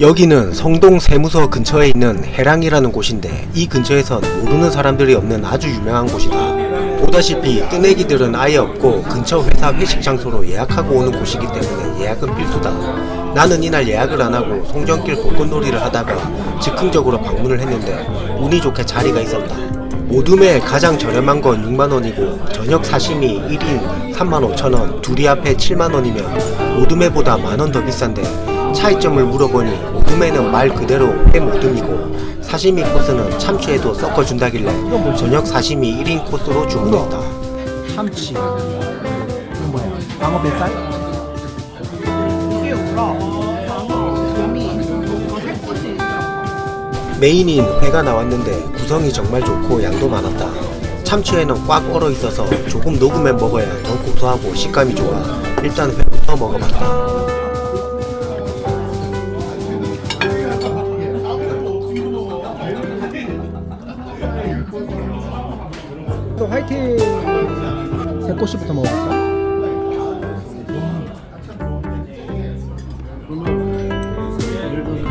여기는 성동 세무서 근처에 있는 해랑이라는 곳인데 이 근처에선 모르는 사람들이 없는 아주 유명한 곳이다. 보다시피 뜨내기들은 아예 없고 근처 회사 회식 장소로 예약하고 오는 곳이기 때문에 예약은 필수다. 나는 이날 예약을 안 하고 송정길 벚꽃놀이를 하다가 즉흥적으로 방문을 했는데 운이 좋게 자리가 있었다. 모둠에 가장 저렴한 건 6만원이고 저녁 사시미 1인 35,000원 둘이 합해 7만원이면 모둠에보다 만원 더 비싼데 차이점을 물어보니 모둠에는 말 그대로 회 모둠이고 사시미 코스는 참치에도 섞어준다길래 저녁 사시미 1인 코스로 주문했다 참치. 이거 뭐야? 광어 뱃살? 이게 메인인 회가 나왔는데 구성이 정말 좋고 양도 많았다 참치회는 꽉 얼어 있어서 조금 녹으면 먹어야 더 고소하고 식감이 좋아 일단 회부터 먹어봤다 또 화이팅 새꼬시부터 먹어볼까?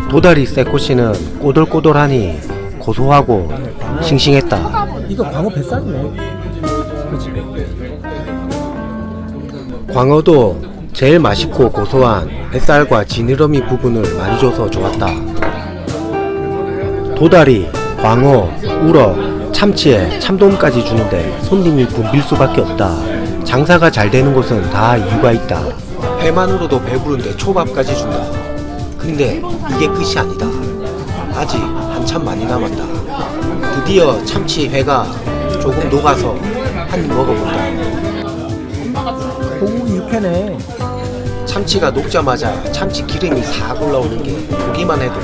도다리 새꼬시는 꼬들꼬들하니 고소하고 싱싱했다. 이거 광어 뱃살이네. 그렇지. 광어도 제일 맛있고 고소한 뱃살과 지느러미 부분을 많이 줘서 좋았다. 도다리, 광어, 우럭, 참치에 참돔까지 주는데 손님이 붐빌 수밖에 없다. 장사가 잘 되는 곳은 다 이유가 있다. 회만으로도 배부른데 초밥까지 준다. 근데 이게 끝이 아니다. 아직 한참 많이 남았다. 드디어 참치 회가 조금 녹아서 한 입 먹어본다. 고기 육회네. 참치가 녹자마자 참치 기름이 싹 올라오는 게 보기만 해도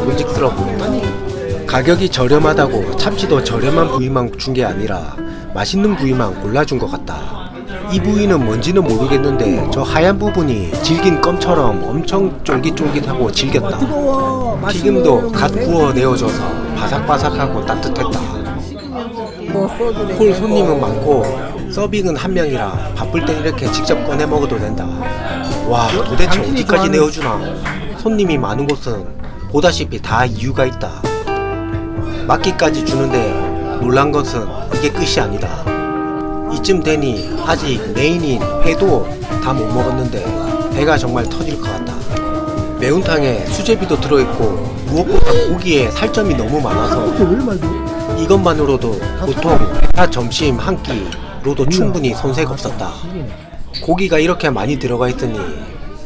먹음직스러워 보인다. 가격이 저렴하다고 참치도 저렴한 부위만 준 게 아니라 맛있는 부위만 골라준 것 같다. 이 부위는 뭔지는 모르겠는데 저 하얀 부분이 질긴 껌처럼 엄청 쫄깃쫄깃하고 질겼다. 튀김도 갓 거. 구워 내어줘서 바삭바삭하고 따뜻했다. 홀 손님은 많고 서빙은 한 명이라 바쁠 땐 이렇게 직접 꺼내 먹어도 된다. 와 도대체 어디까지 내어주나? 손님이 많은 곳은 보다시피 다 이유가 있다. 맡기까지 주는데 놀란 것은 이게 끝이 아니다. 이쯤 되니 아직 메인인 회도 다 못 먹었는데 배가 정말 터질 것 같다. 매운탕에 수제비도 들어있고 무엇보다 고기에 살점이 너무 많아서? 이것만으로도 보통 회사 점심 한 끼로도 충분히 손색 없었다. 고기가 이렇게 많이 들어가 있더니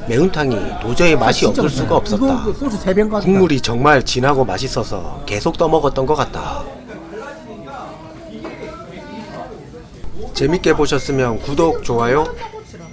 매운탕이 도저히 맛이 없을 수가 없었다. 그 소주 세병. 국물이 정말 진하고 맛있어서 계속 떠먹었던 것 같다. 재밌게 보셨으면 구독, 좋아요